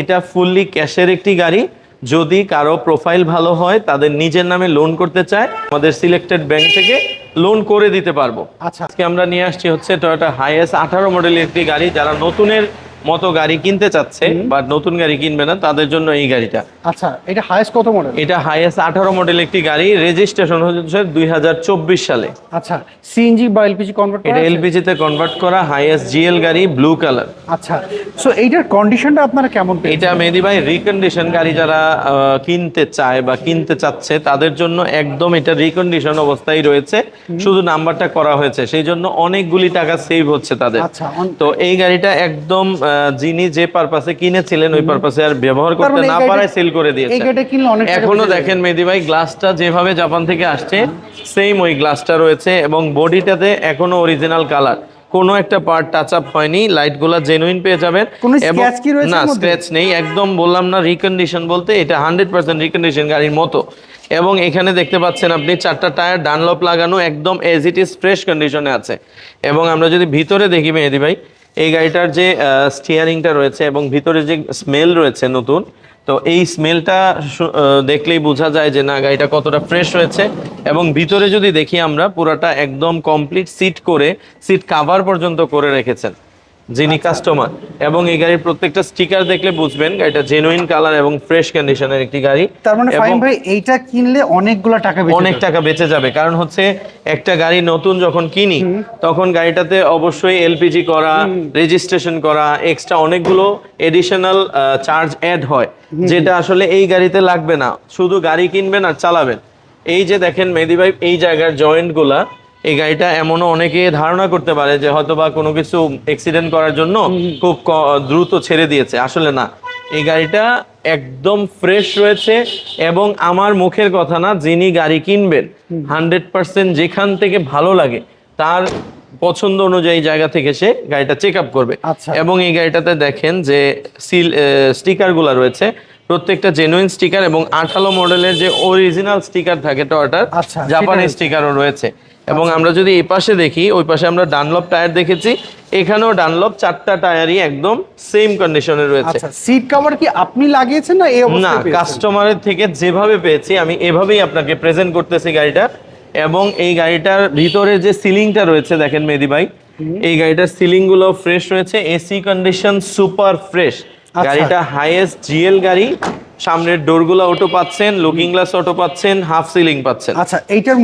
এটা ফুললি ক্যাশের একটি গাড়ি। যদি কারও প্রোফাইল ভালো হয় তাদের নিজের নামে লোন করতে চায় আমাদের সিলেক্টেড ব্যাংক থেকে লোন করে দিতে পারব। আচ্ছা। আজকে আমরা নিয়ে আসছি হচ্ছে টয়োটা হাইএস আঠারো মডেলের একটি গাড়ি যারা নতুনের মতো গাড়ি কিনতে চাচ্ছে বা নতুন গাড়ি কিনবে না তাদের জন্য এই গাড়িটা। আচ্ছা এটা হাইয়েস্ট কত মডেল এটা হাইএস আঠারো মডেল একটি গাড়ি রেজিস্ট্রেশন হচ্ছে দুই সালে। আচ্ছা সিএনজি বা এলপিজি কনভার্ট এটা এলপিজি তে কনভার্ট করা হাইএস জিএল গাড়ি ব্লু কালার আচ্ছা সো এইটার কন্ডিশনটা আপনারা কেমন এটা মেহেদি ভাই রিকন্ডিশন গাড়ি যারা কিনতে চায় বা কিনতে চাচ্ছে তাদের জন্য একদম এটা রিকন্ডিশন অবস্থায় রয়েছে। শুধু নাম্বারটা করা হয়েছে সেই জন্য অনেকগুলি টাকা সেভ হচ্ছে তাদের। আচ্ছা তো এই গাড়িটা একদম যিনি যে পারপাসে কিনেছিলেন ওই পারপাসে আর ব্যবহার করতে মানে না পারায় সেল করে দিয়েছে। এখনও দেখেন মেহেদি ভাই গ্লাসটা যেভাবে জাপান থেকে আসছে সেম ওই গ্লাসটা রয়েছে এবং বডিটাতে এখনও অরিজিনাল কালার কোনো একটা পার্ট টাচ আপ হয়নি লাইটগুলো জেনুইন পেয়ে যাবেন কোনো এবং- কি রয়েছে না স্ক্র্যাচ নেই একদম বললাম না রিকন্ডিশন বলতে এটা হান্ড্রেড পার্সেন্ট রিকন্ডিশন গাড়ির মতো। এবং এখানে দেখতে পাচ্ছেন আপনি চারটা টায়ার ডানলপ লাগানো একদম এজ ইট ইজ ফ্রেশ কন্ডিশনে আছে। এবং আমরা যদি ভিতরে দেখি মেহেদি ভাই এই গাড়িটার যে স্টিয়ারিংটা রয়েছে এবং ভিতরে যে স্মেল রয়েছে নতুন, তো এই স্মেলটা দেখলেই বোঝা যায় যে না, গাড়িটা কতটা ফ্রেশ হয়েছে। এবং ভিতরে যদি দেখি আমরা, পুরাটা একদম কমপ্লিট সিট করে সিট কাভার পর্যন্ত করে রেখেছেন। যিনি কাস্টমার এবং এই গাড়ির প্রত্যেকটা স্টিকার দেখলে বুঝবেন গাড়িটা জেনুইন কালার এবং ফ্রেশ কন্ডিশনের একটি গাড়ি। তার মানে ফাইন ভাই এইটা কিনলে অনেকগুলো টাকা বেঁচে অনেক টাকা বেঁচে যাবে। কারণ হচ্ছে একটা গাড়ি নতুন যখন কিনি তখন গাড়িটাতে অবশ্যই এলপিজি করা রেজিস্ট্রেশন করা এক্সট্রা অনেকগুলো এডিশনাল চার্জ অ্যাড হয় যেটা আসলে এই গাড়িতে লাগবে না। শুধু গাড়ি কিনবেন আর চালাবেন। এই যে দেখেন মেহেদি ভাই এই জায়গার জয়েন্টগুলা এই গাড়িটা এমনও অনেকে ধারণা করতে পারে যে হয়তো বা কোনো কিছু অ্যাক্সিডেন্ট করার জন্য খুব দ্রুত ছেড়ে দিয়েছে। আসলে না। এই গাড়িটা একদম ফ্রেশ রয়েছে এবং আমার মুখের কথা না যিনি গাড়ি কিনবেন হান্ড্রেড পার্সেন্ট যেখান থেকে ভালো লাগে তার পছন্দ অনুযায়ী জায়গা থেকে সে গাড়িটা চেক আপ করবে। আচ্ছা। এবং এই গাড়িটাতে দেখেন যে সিল স্টিকারগুলা রয়েছে। প্রত্যেকটা জেনুইন স্টিকার এবং আঠালো মডেলের যে অরিজিনাল স্টিকার থাকে টয়টার জাপানি স্টিকারও রয়েছে। এবং আমরা যদি এই পাশে দেখি ওই পাশে আমরা ডানলপ টায়ার দেখেছি। এখানেও ডানলপ চারটা টায়ারই একদম সেম কন্ডিশনে রয়েছে। আচ্ছা সিট কভার কি আপনি লাগিয়েছেন না এই না? কাস্টমারের থেকে যেভাবে পেয়েছি আমি এভাবেই আপনাকে প্রেজেন্ট করতেছি গাড়িটা এবং এই গাড়িটার ভিতরে যে সিলিংটা রয়েছে দেখেন মেহেদি ভাই এই গাড়িটার সিলিংগুলো ফ্রেশ রয়েছে এসি কন্ডিশন সুপার ফ্রেশ আচ্ছা। গাড়িটা হাইয়েস্ট জিএল গাড়ি সামনের ডোরগুলো অটো পাচ্ছেন লুকিং গ্লাস অটো পাচ্ছেন হাফ সিলিং পাচ্ছেন। আচ্ছা এইটার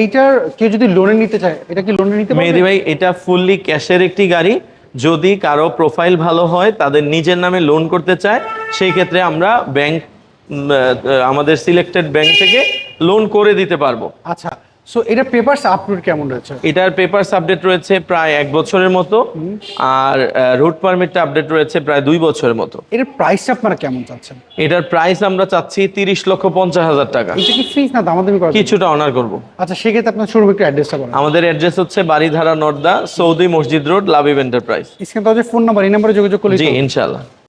এইটার কেউ যদি লোনে নিতে চায় এটা কি লোনে নিতে মেহেদি ভাই এটা ফুললি ক্যাশের একটি গাড়ি। যদি কারও প্রোফাইল ভালো হয় তাদের নিজের নামে লোন করতে চায় সেই ক্ষেত্রে আমরা ব্যাংক আমাদের সিলেক্টেড ব্যাংক থেকে লোন করে দিতে পারব। আচ্ছা সো এটা পেপারস আপলোড কেমন রয়েছে? এটার পেপারস আপডেট রয়েছে প্রায় এক বছরের মতো। আর রুট পারমিটটা আপডেট রয়েছে প্রায় দুই বছরের মতো। এটার প্রাইসটা আপনারা কেমন চাচ্ছেন? এটার প্রাইস আমরা চাচ্ছি তিরিশ লক্ষ পঞ্চাশ হাজার টাকা। এটা কি ফ্রিজ না দামাদামি করা কিছুটা অনার করব। আচ্ছা সেক্ষেত্রে আপনার শোরুম একটু অ্যাড্রেসটা বলেন। আমাদের অ্যাড্রেস হচ্ছে বাড়িধারা নর্দা সৌদি মসজিদ রোড লাভিব এন্টারপ্রাইজ স্ক্রিন তো ফোন নাম্বার এই নাম্বারে যোগাযোগ করলে জি ইনশাল্লাহ